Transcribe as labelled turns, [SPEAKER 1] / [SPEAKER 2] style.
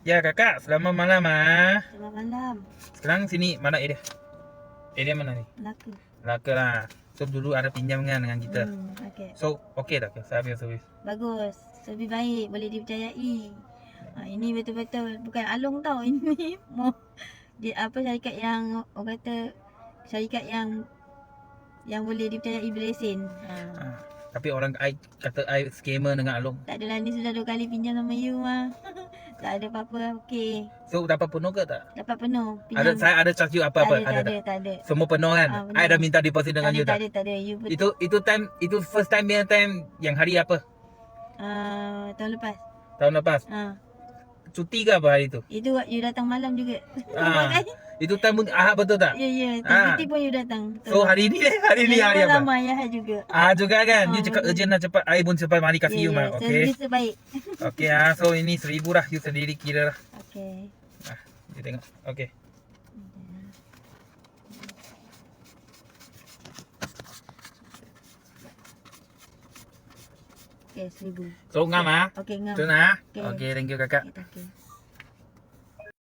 [SPEAKER 1] Ya kakak, selamat malam ah.
[SPEAKER 2] Selamat malam.
[SPEAKER 1] Sekarang sini mana area? Area mana ni?
[SPEAKER 2] Melaka.
[SPEAKER 1] Melaka lah. So dulu ada pinjam kan dengan kita.
[SPEAKER 2] Hmm, okay.
[SPEAKER 1] So okey tak? Saya ambil servis.
[SPEAKER 2] Bagus. Lebih baik. Boleh dipercayai. Ha, ini betul-betul. Bukan alung tau. Ini mau dia apa syarikat yang orang kata syarikat yang yang boleh dipercayai berlesen. Ha.
[SPEAKER 1] Ha. Tapi orang I, kata I scammer dengan Along.
[SPEAKER 2] Tak adalah ni sudah dua kali pinjam sama you ah. tak ada apa-apa. Okey.
[SPEAKER 1] So dapat penuh ke tak?
[SPEAKER 2] Dapat penuh.
[SPEAKER 1] Ada saya ada charge you apa-apa?
[SPEAKER 2] tak ada, tak
[SPEAKER 1] tak?
[SPEAKER 2] ada, tak ada.
[SPEAKER 1] Semua penuh kan?
[SPEAKER 2] Ah, benar.
[SPEAKER 1] I dah minta deposit dengan
[SPEAKER 2] tak
[SPEAKER 1] you
[SPEAKER 2] ada, tak
[SPEAKER 1] tak?
[SPEAKER 2] ada, tak ada. You betul.
[SPEAKER 1] Itu itu time itu first time punya time yang hari apa?
[SPEAKER 2] Uh, tahun lepas.
[SPEAKER 1] Tahun lepas.
[SPEAKER 2] Ha.
[SPEAKER 1] Cuti ke apa hari tu?
[SPEAKER 2] Itu you datang malam juga.
[SPEAKER 1] Ah. Itu time pun Ahad betul tak?
[SPEAKER 2] Ya, ya.
[SPEAKER 1] Ah.
[SPEAKER 2] Tiba-tiba pun you datang. Betul.
[SPEAKER 1] So hari ni hari ni hari apa?
[SPEAKER 2] Lama ya juga.
[SPEAKER 1] Ah juga kan.
[SPEAKER 2] Ah,
[SPEAKER 1] You cakap urgent lah cepat. I pun cepat mari kasih you mah. Okay.
[SPEAKER 2] Servis terbaik.
[SPEAKER 1] Okay ah. So ini seribu lah. You sendiri kira lah.
[SPEAKER 2] Okey.
[SPEAKER 1] Ah, you tengok. Okay.
[SPEAKER 2] Okey, seribu.
[SPEAKER 1] So ngam ah.
[SPEAKER 2] Okey, ngam.
[SPEAKER 1] Tu nah.
[SPEAKER 2] Okay.
[SPEAKER 1] Okay, thank you kakak.
[SPEAKER 2] Okey, okey.